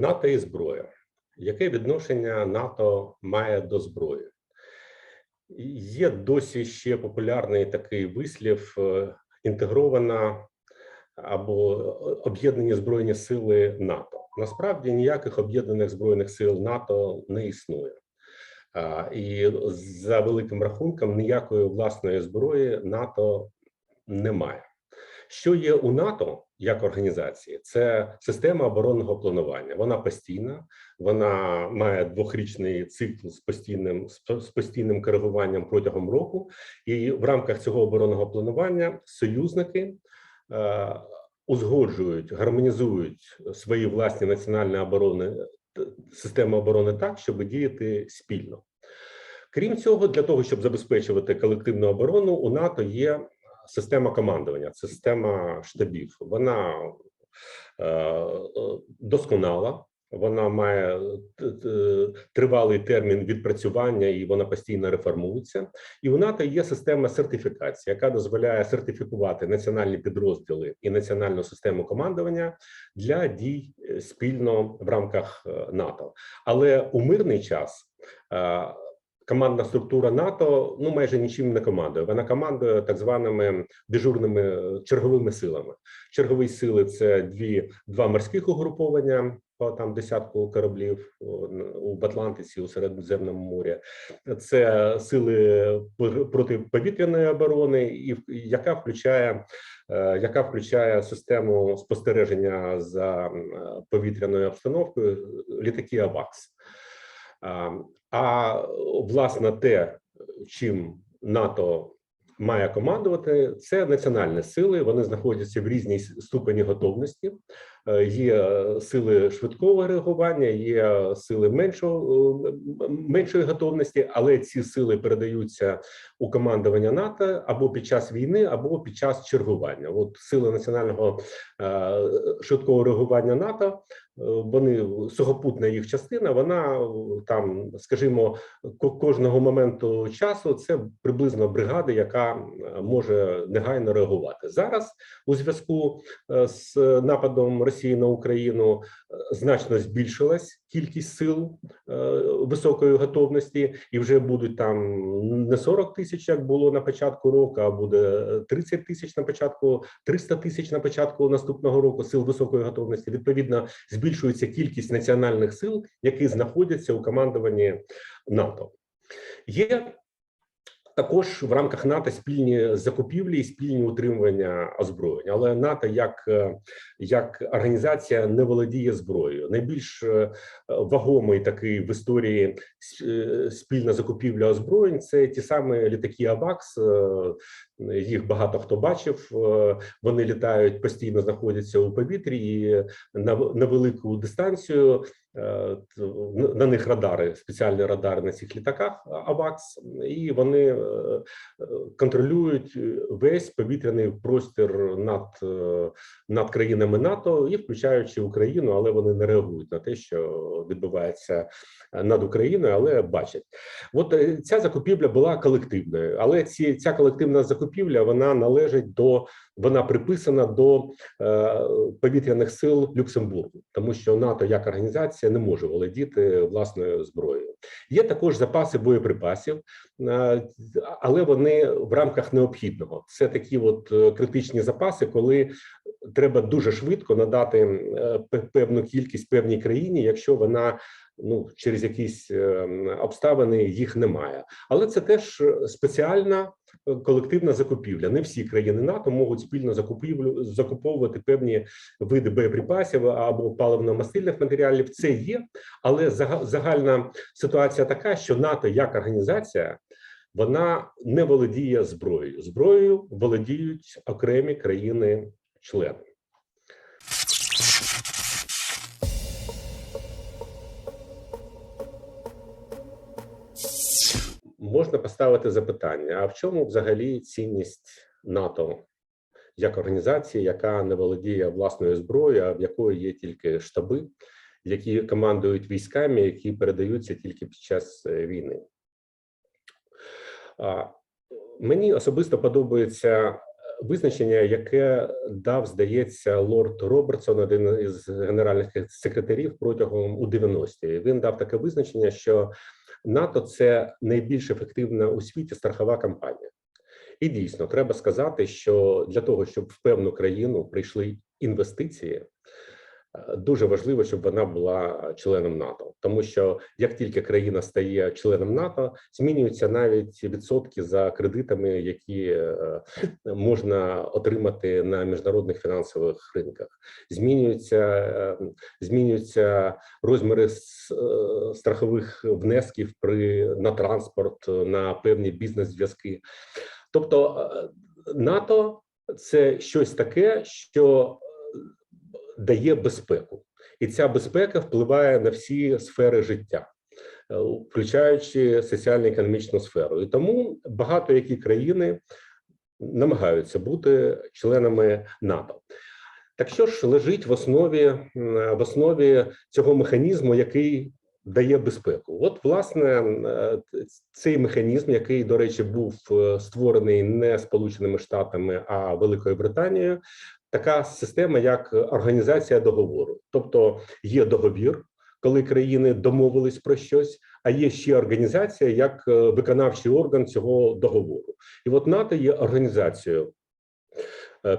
НАТО і зброя. Яке відношення НАТО має до зброї? Є досі ще популярний такий вислів е, інтегрована або об'єднані збройні сили НАТО. Насправді ніяких об'єднаних збройних сил НАТО не існує. І за великим рахунком ніякої власної зброї НАТО немає. Що є у НАТО як організації? Це система оборонного планування. Вона постійна, вона має двохрічний цикл з постійним з постійним коригуванням протягом року, і в рамках цього оборонного планування союзники е, узгоджують, гармонізують свої власні національні оборони системи оборони так, щоб діяти спільно. Крім цього, для того щоб забезпечувати колективну оборону, у НАТО є система командування, система штабів. Вона е, досконала, вона має тривалий термін відпрацювання і вона постійно реформується. І у НАТО є система сертифікації, яка дозволяє сертифікувати національні підрозділи і національну систему командування для дій спільно в рамках НАТО. Але у мирний час. Командна структура НАТО ну майже нічим не командує. Вона командує так званими дежурними черговими силами. Чергові сили це дві два морських угруповання по там десятку кораблів у Атлантиці у Середземному морі. Це сили протиповітряної оборони, і яка включає яка включає систему спостереження за повітряною обстановкою літаки АВАКС. А власне те, чим НАТО має командувати, це національні сили. Вони знаходяться в різній ступені готовності. Е, є сили швидкого реагування, є сили меншого меншої готовності, але ці сили передаються у командування НАТО або під час війни, або під час чергування. От сили національного е, швидкого реагування НАТО. Е, вони сухопутна їх частина. Вона там, скажімо, кожного моменту часу це приблизно бригада, яка може негайно реагувати зараз у зв'язку з нападом Росії на Україну е, значно збільшилась кількість сил е, високої готовності, і вже будуть там не 40 тисяч, як було на початку року, а буде 30 тисяч на початку, 300 тисяч на початку наступного року сил високої готовності. Відповідно, збільшується кількість національних сил, які знаходяться у командуванні НАТО. Є також в рамках НАТО спільні закупівлі і спільні утримування озброєння, але НАТО як е, як організація не володіє зброєю. Найбільш е, вагомий такий в історії е, спільна закупівля озброєнь це ті самі літаки АВАКС. Їх багато хто бачив. Вони літають постійно, знаходяться у повітрі і на, велику дистанцію на них радари, спеціальні радари на цих літаках АВАКС, і вони е, контролюють весь повітряний простір над над країнами НАТО і включаючи Україну, але вони не реагують на те, що відбувається над Україною, але бачать. От е, ця закупівля була колективною, але ці ця колективна закупівля вона належить до вона приписана до повітряних сил Люксембургу, тому що НАТО як організація не може володіти власною зброєю. Є також запаси боєприпасів, е, але вони в рамках необхідного. Це такі от е, критичні запаси, коли треба дуже швидко надати е, певну кількість певній країні, якщо вона ну через якісь обставини їх немає. Але це теж спеціальна колективна закупівля. Не всі країни НАТО можуть спільно закупівлю закуповувати певні види боєприпасів або паливно-мастильних матеріалів. Це є, але загальна ситуація така, що НАТО як організація. Вона не володіє зброєю. Зброєю володіють окремі країни-члени. Можна поставити запитання: а в чому взагалі цінність НАТО як організації, яка не володіє власною зброєю, а в якої є тільки штаби, які командують військами, які передаються тільки під час е, війни? Мені особисто подобається визначення, яке дав, здається, лорд Робертсон, один із генеральних секретарів протягом у 90-ті. Він дав таке визначення, що НАТО це найбільш ефективна у світі страхова кампанія. І дійсно треба сказати, що для того, щоб в певну країну прийшли інвестиції, дуже важливо, щоб вона була членом НАТО, тому що як тільки країна стає членом НАТО, змінюються навіть відсотки за кредитами, які е, можна отримати на міжнародних фінансових ринках. Змінюються е, змінюються розміри е, страхових внесків при на транспорт, на певні бізнес-зв'язки. Тобто е, НАТО це щось таке, що е, дає безпеку, і ця безпека впливає на всі сфери життя, е, включаючи соціально-економічну сферу. І тому багато які країни намагаються бути членами НАТО. Так що ж лежить в основі в основі цього механізму, який дає безпеку? От, власне, е, цей механізм, який, до речі, був е, створений не Сполученими Штатами, а Великою Британією, така система, як організація договору. Тобто є договір, коли країни домовились про щось, а є ще організація як е, виконавчий орган цього договору. І от НАТО є організацією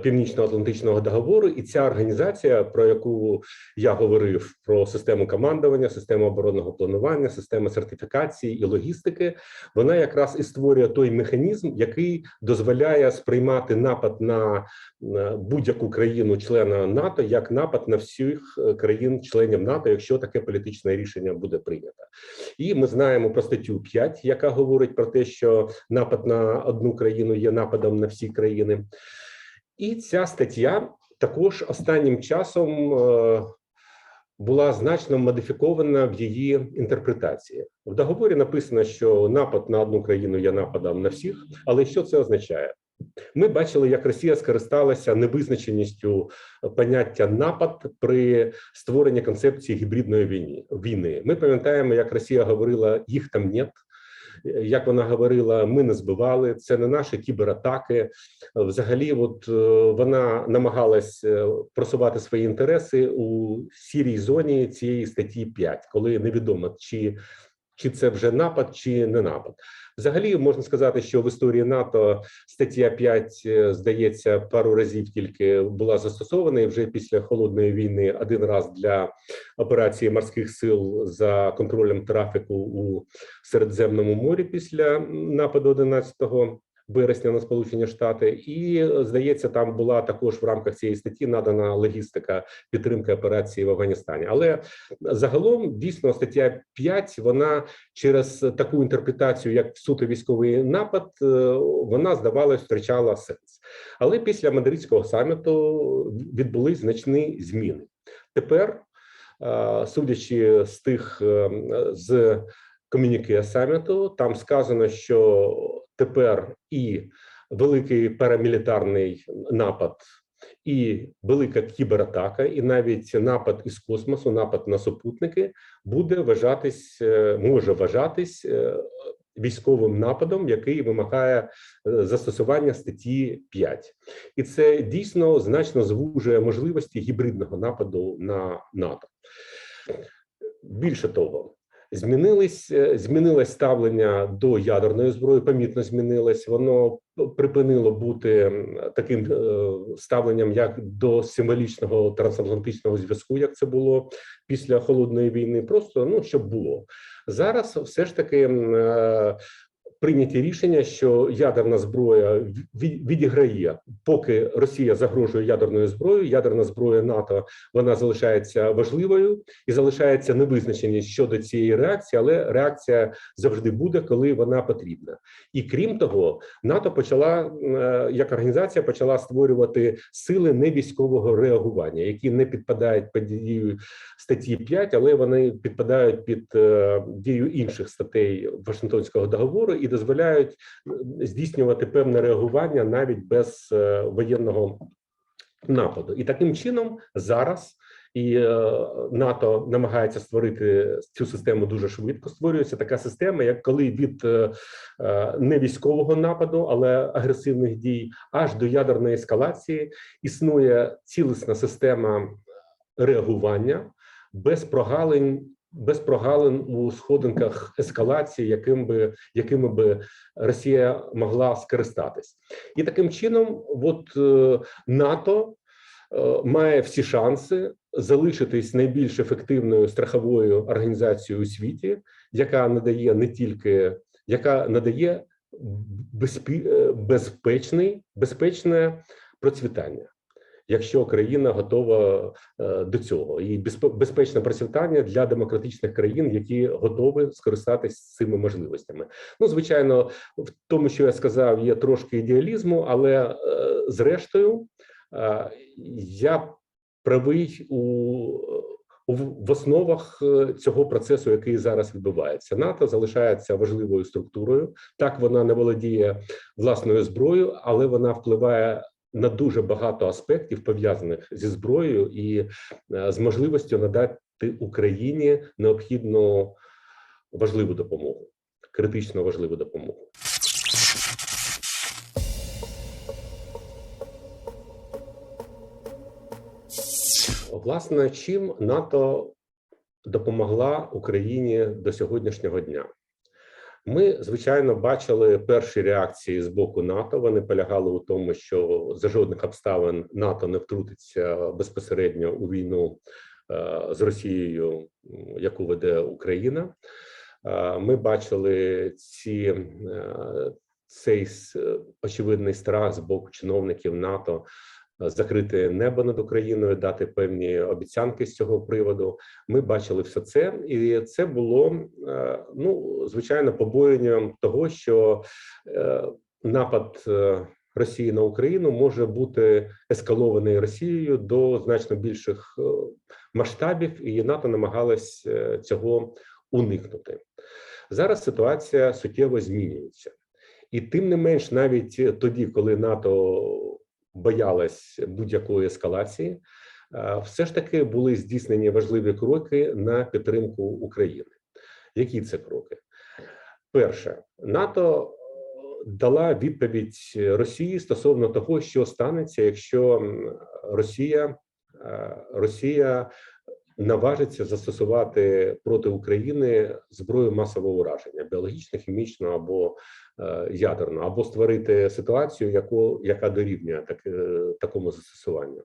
Північно-Атлантичного договору, і ця організація, про яку я говорив, про систему командування, систему оборонного планування, систему сертифікації і логістики, вона якраз і створює той механізм, який дозволяє сприймати напад на на будь-яку країну-члена НАТО як напад на всіх е, країн-членів НАТО, якщо таке політичне рішення буде прийнято. І ми знаємо про статтю 5, яка говорить про те, що напад на одну країну є нападом на всі країни. І ця стаття також останнім часом е, була значно модифікована в її інтерпретації. В договорі написано, що напад на одну країну є нападом на всіх, але що це означає? Ми бачили, як Росія скористалася невизначеністю поняття напад при створенні концепції гібридної війни. Ми пам'ятаємо, як Росія говорила їх там нет. Як вона говорила, ми не збивали, це не наші кібератаки. Взагалі, от е, вона намагалась е, просувати свої інтереси у сірій зоні цієї статті 5, коли невідомо чи. Чи це вже напад, чи не напад? Взагалі можна сказати, що в історії НАТО стаття 5, е, здається, пару разів тільки була застосована і вже після холодної війни один раз для операції морських сил за контролем трафіку у Середземному морі після нападу 11 вересня на Сполучені Штати, і е, здається, там була також в рамках цієї статті надана логістика підтримки операції в Афганістані. Але загалом дійсно стаття 5, вона через таку інтерпретацію, як суто військовий напад, е, вона здавалось втрачала сенс. Але після мадридського саміту відбулись значні зміни. Тепер, е, судячи з тих е, з комюніке саміту, там сказано, що тепер і великий парамілітарний напад, і велика кібератака, і навіть напад із космосу, напад на супутники буде вважатись, е, може вважатись е, військовим нападом, який вимагає е, застосування статті 5. І це дійсно значно звужує можливості гібридного нападу на НАТО. Більше того, Змінились, е, змінилось ставлення до ядерної зброї, помітно змінилось. Воно припинило бути таким е, ставленням, як до символічного трансатлантичного зв'язку, як це було після холодної війни. Просто ну щоб було зараз, все ж таки. Прийняті рішення, що ядерна зброя від- відіграє, поки Росія загрожує ядерною зброєю. Ядерна зброя НАТО вона залишається важливою і залишається невизначеність щодо цієї реакції, але реакція завжди буде, коли вона потрібна. І крім того, НАТО почала е, як організація почала створювати сили невійськового реагування, які не підпадають під дію статті 5, але вони підпадають під е, дію інших статей Вашингтонського договору і дозволяють е, здійснювати певне реагування навіть без е, воєнного нападу. І таким чином зараз і е, НАТО намагається створити цю систему дуже швидко. Створюється така система, як коли від не військового нападу, але агресивних дій, аж до ядерної ескалації існує цілісна система реагування без прогалин. Без прогалин у сходинках ескалації, яким би якими би Росія могла скористатись, і таким чином, от е, НАТО е, має всі шанси залишитись найбільш ефективною страховою організацією у світі, яка надає не тільки яка надає безпі, безпечний безпечне процвітання. Якщо країна готова е, до цього, і безпе- безпечне процвітання для демократичних країн, які готові скористатись цими можливостями. Ну, звичайно, в тому, що я сказав, є трошки ідеалізму, але е, зрештою е, я правий у, в основах цього процесу, який зараз відбувається. НАТО залишається важливою структурою. Так вона не володіє власною зброєю, але вона впливає на дуже багато аспектів пов'язаних зі зброєю і е, з можливістю надати Україні необхідну важливу допомогу, критично важливу допомогу. Власне, чим НАТО допомогла Україні до сьогоднішнього дня? Ми, звичайно, бачили перші реакції з боку НАТО. Вони полягали у тому, що за жодних обставин НАТО не втрутиться безпосередньо у війну е, з Росією, яку веде Україна. Е, Ми бачили ці е, цей очевидний страх з боку чиновників НАТО закрити небо над Україною, дати певні обіцянки з цього приводу. Ми бачили все це, і це було е, ну звичайно побоюванням того, що е, напад е, Росії на Україну може бути ескалований Росією до значно більших масштабів, і НАТО намагалось е, цього уникнути. Зараз ситуація суттєво змінюється, і тим не менш, навіть тоді, коли НАТО боялась будь-якої ескалації, е, все ж таки були здійснені важливі кроки на підтримку України. Які це кроки? Перше, НАТО дала відповідь Росії стосовно того, що станеться, якщо Росія, е, Росія наважиться застосувати проти України зброю масового ураження, біологічно, хімічну або е, ядерну, або створити ситуацію, яку яка дорівнює так, е, такому застосуванню.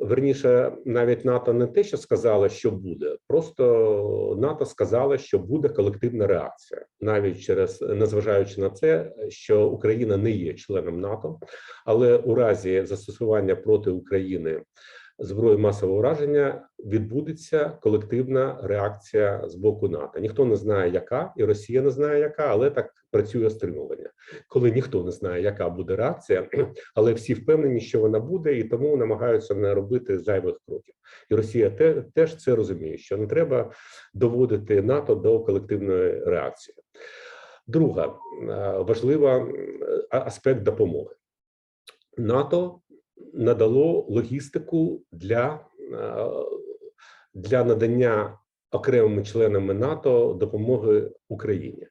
Верніше, навіть НАТО не те, що сказала, що буде, просто НАТО сказала, що буде колективна реакція, навіть через незважаючи на це, що Україна не є членом НАТО, але у разі застосування проти України зброї масового ураження відбудеться колективна реакція з боку НАТО. Ніхто не знає, яка, і Росія не знає, яка, але так працює стримування. Коли ніхто не знає, яка буде реакція, але всі впевнені, що вона буде, і тому намагаються не робити зайвих кроків. І Росія те, теж це розуміє, що не треба доводити НАТО до колективної реакції. Друга е, важлива аспект допомоги. НАТО надало логістику для, е, для надання окремими членами НАТО допомоги Україні.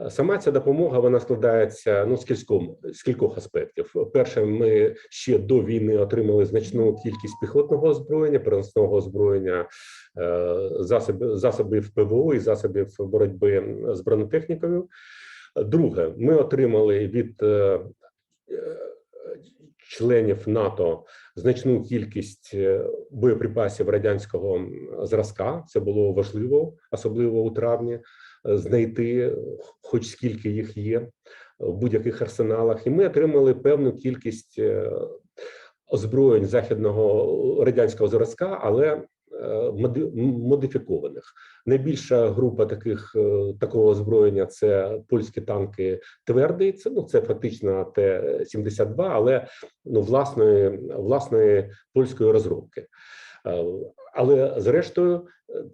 Е, Сама ця допомога вона складається ну з кільком з кількох аспектів. Перше, ми ще до війни отримали значну кількість піхотного озброєння, переносного озброєння, е, засобів ПВО і засобів боротьби з бронетехнікою. Друге, ми отримали від членів НАТО значну кількість е, боєприпасів радянського зразка. Це було важливо, особливо у травні, е, знайти хоч скільки їх є в будь-яких арсеналах. І ми отримали певну кількість е, озброєнь західного радянського зразка, але е, модифікованих. Найбільша група таких е, такого озброєння це польські танки твердий. Це ну це фактично Т-72, але ну власної власної польської розробки. Е, Але зрештою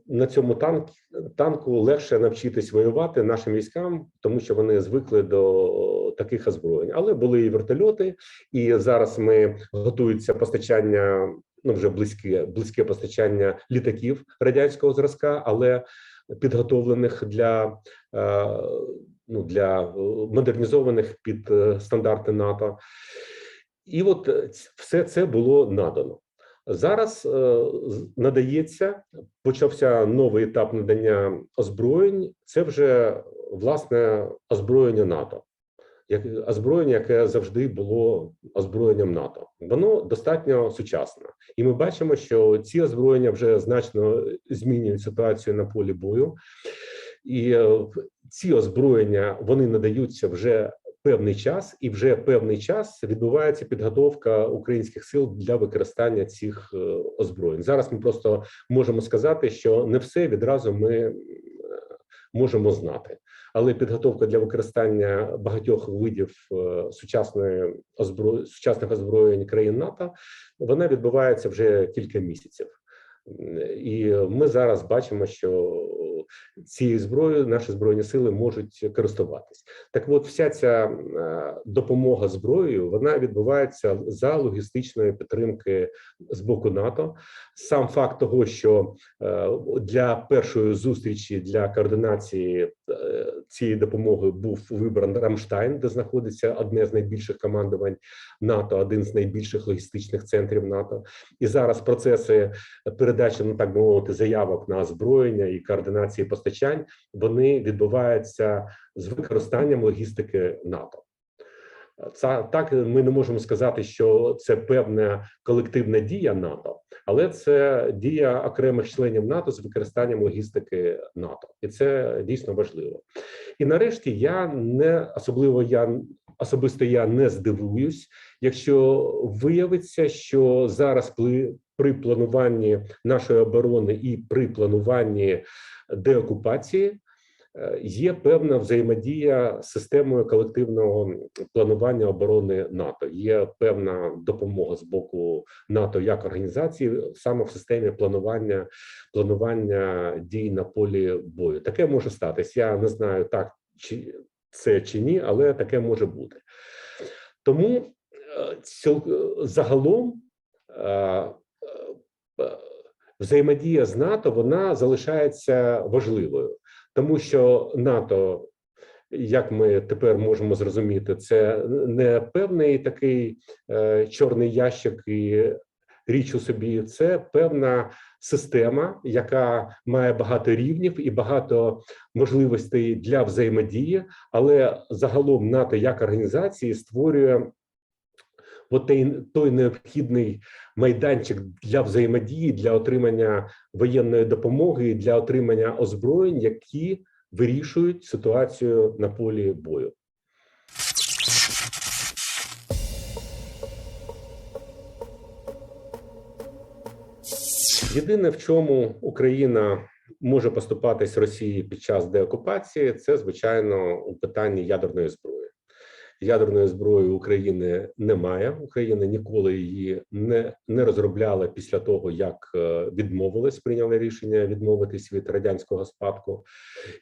на цьому танк, танку легше навчитись воювати нашим військам, тому що вони звикли до таких озброєнь. Але були і вертольоти, і зараз ми готується постачання ну вже близьке близьке постачання літаків радянського зразка, але підготовлених для е, ну для е, модернізованих під е, стандарти НАТО, і от все це було надано. Зараз надається, почався новий етап надання озброєнь. Це вже власне озброєння НАТО, як озброєння, яке завжди було озброєнням НАТО. Воно достатньо сучасне, і ми бачимо, що ці озброєння вже значно змінюють ситуацію на полі бою. І е, ці озброєння вони надаються вже певний час, і вже певний час відбувається підготовка українських сил для використання цих е, озброєнь. Зараз ми просто можемо сказати, що не все відразу ми можемо знати, але підготовка для використання багатьох видів е, сучасної озбро... сучасних озброєнь країн НАТО вона відбувається вже кілька місяців. І ми зараз бачимо, що цією зброєю наші збройні сили можуть користуватись. Так, от вся ця е, допомога зброєю вона відбувається за логістичної підтримки з боку НАТО. Сам факт того, що е, для першої зустрічі для координації е, цієї допомоги був вибраний Рамштайн, де знаходиться одне з найбільших командувань НАТО, один з найбільших логістичних центрів НАТО. І зараз процеси передачі, ну так би мовити, заявок на озброєння і координації постачань вони відбуваються з використанням логістики НАТО. Це так ми не можемо сказати, що це певна колективна дія НАТО, але це дія окремих членів НАТО з використанням логістики НАТО, і це дійсно важливо. І нарешті я не особливо я особисто я не здивуюсь, якщо виявиться, що зараз при, плануванні нашої оборони і при плануванні деокупації е, є певна взаємодія з системою колективного планування оборони НАТО. Є певна допомога з боку НАТО як організації саме в системі планування планування дій на полі бою. Таке може статись. Я не знаю так чи це чи ні, але таке може бути. Тому е, загалом е, взаємодія з НАТО вона залишається важливою, тому що НАТО, як ми тепер можемо зрозуміти, це не певний такий е, чорний ящик і річ у собі, це певна система, яка має багато рівнів і багато можливостей для взаємодії, але загалом НАТО як організації створює от той, той необхідний майданчик для взаємодії, для отримання воєнної допомоги, для отримання озброєнь, які вирішують ситуацію на полі бою. Єдине, в чому Україна може поступатись Росії під час деокупації, це звичайно у питанні ядерної зброї. Ядерної зброї України немає. Україна ніколи її не, не розробляла після того, як е, відмовилась, прийняли рішення відмовитись від радянського спадку.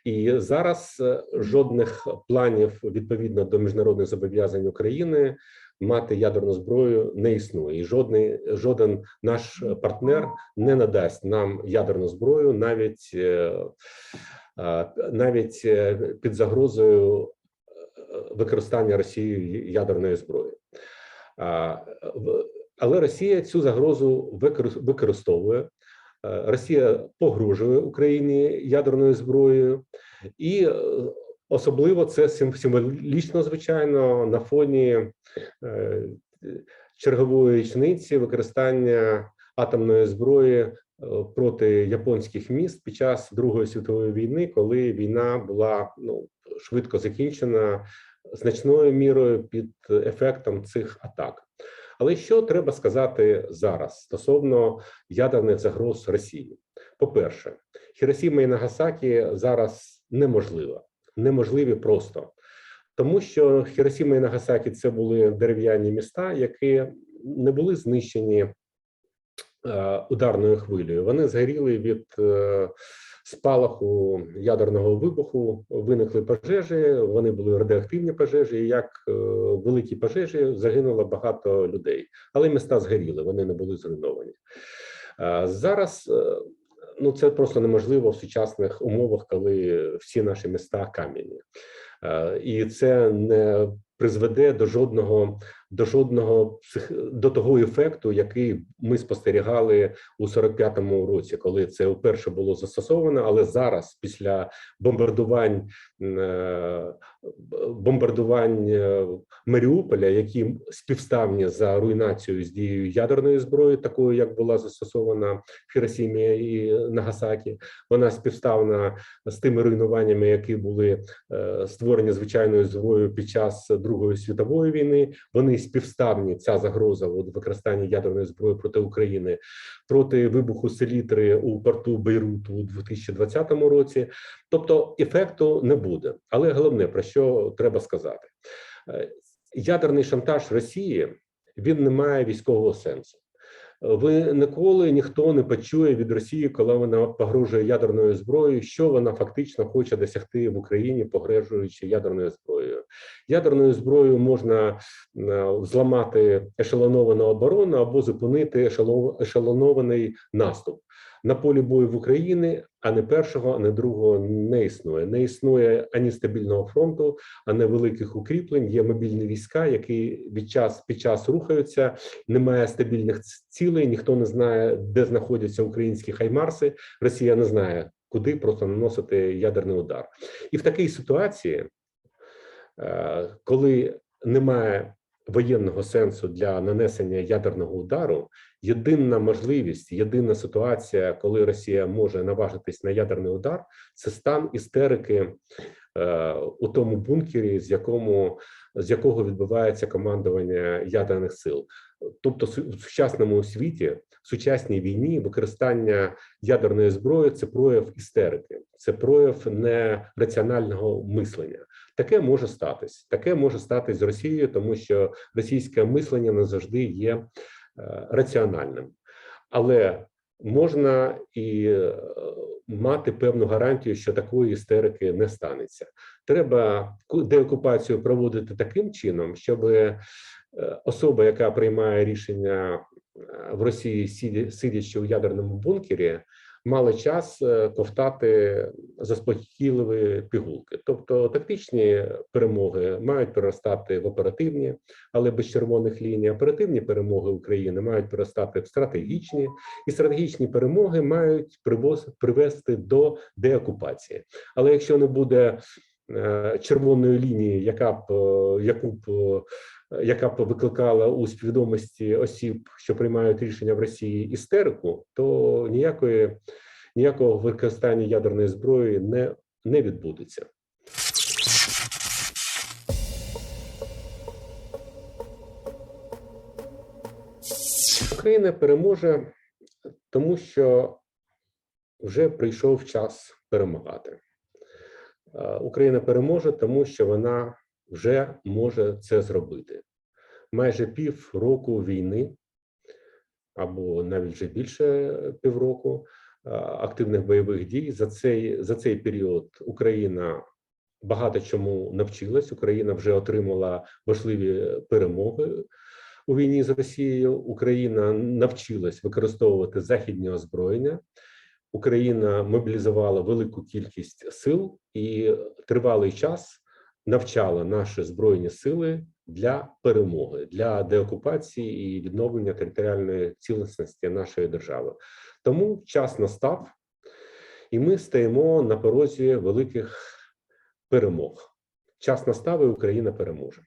І зараз е, жодних планів відповідно до міжнародних зобов'язань України мати ядерну зброю не існує. І жодний жоден наш партнер не надасть нам ядерну зброю, навіть е, навіть під загрозою використання Росією ядерної зброї. Але Росія цю загрозу використ- використовує. Росія погрожує Україні ядерною зброєю, і е, особливо це символічно, звичайно, на фоні е, чергової річниці використання атомної зброї е, проти японських міст під час Другої світової війни, коли війна була ну швидко закінчена значною мірою під ефектом цих атак. Але що треба сказати зараз стосовно ядерних загроз Росії? По-перше, Хіросіма і Нагасакі зараз неможливо, неможливі просто. Тому що Хіросіма і Нагасакі це були дерев'яні міста, які не були знищені е, ударною хвилею. Вони згоріли від е, спалаху ядерного вибуху виникли пожежі. Вони були радіоактивні пожежі. і Як е, великі пожежі загинуло багато людей, але міста згоріли, вони не були зруйновані. Е, Зараз е, ну це просто неможливо в сучасних умовах, коли всі наші міста кам'яні, і це не призведе до жодного до жодного до того ефекту, який ми спостерігали у 45-му році, коли це вперше було застосовано. Але зараз, після бомбардувань е, бомбардувань е, Маріуполя, які співставні за руйнацією з дією ядерної зброї, такою як була застосована Хіросімі і Нагасакі, вона співставна з тими руйнуваннями, які були е, створені звичайною зброєю під час Другої світової війни. Вони співставні ця загроза от, використання ядерної зброї проти України проти вибуху селітри у порту Бейруту у 2020 році. Тобто ефекту не буде. Але головне про що треба сказати: Е, ядерний шантаж Росії він не має військового сенсу. Ви ніколи ніхто не почує від Росії, коли вона погрожує ядерною зброєю, що вона фактично хоче досягти в Україні, погрожуючи ядерною зброєю. Ядерною зброєю можна е, зламати ешелоновану оборону або зупинити ешело- ешелонований наступ. На полі бою в Україні ані першого, ані другого не існує. Не існує ані стабільного фронту, ані великих укріплень. Є мобільні війська, які від час під час рухаються. Немає стабільних цілей. Ніхто не знає, де знаходяться українські хаймарси. Росія не знає, куди просто наносити ядерний удар. І в такій ситуації, е, коли немає воєнного сенсу для нанесення ядерного удару, єдина можливість, єдина ситуація, коли Росія може наважитись на ядерний удар, це стан істерики е, у тому бункері, з якому з якого відбувається командування ядерних сил. Тобто, в сучасному світі, в сучасній війні, використання ядерної зброї це прояв істерики, це прояв нераціонального мислення. Таке може статись. Таке може статись з Росією, тому що російське мислення не завжди є раціональним, але можна і е, мати певну гарантію, що такої істерики не станеться. Треба ку- деокупацію проводити таким чином, щоб е, особа, яка приймає рішення е, в Росії, сидячи у ядерному бункері, мали час е, ковтати заспокійливі пігулки. Тобто тактичні перемоги мають переростати в оперативні, але без червоних ліній. Оперативні перемоги України мають переростати в стратегічні, і стратегічні перемоги мають привоз- привести до деокупації. Але якщо не буде е, червоної лінії, яка б е, яку б яка б викликала у свідомості осіб, що приймають рішення в Росії істерику, то ніякої ніякого використання ядерної зброї не, не відбудеться. Україна переможе, тому що вже прийшов час перемагати. Е, Україна переможе, тому що вона вже може це зробити. Майже пів року війни, або навіть вже більше півроку активних бойових дій. За цей, за цей період Україна багато чому навчилась. Україна вже отримала важливі перемоги у війні з Росією. Україна навчилась використовувати західні озброєння. Україна мобілізувала велику кількість сил і тривалий час навчала наші збройні сили для перемоги, для деокупації і відновлення територіальної цілісності нашої держави. Тому час настав, і ми стаємо на порозі великих перемог. Час настав, і Україна переможе.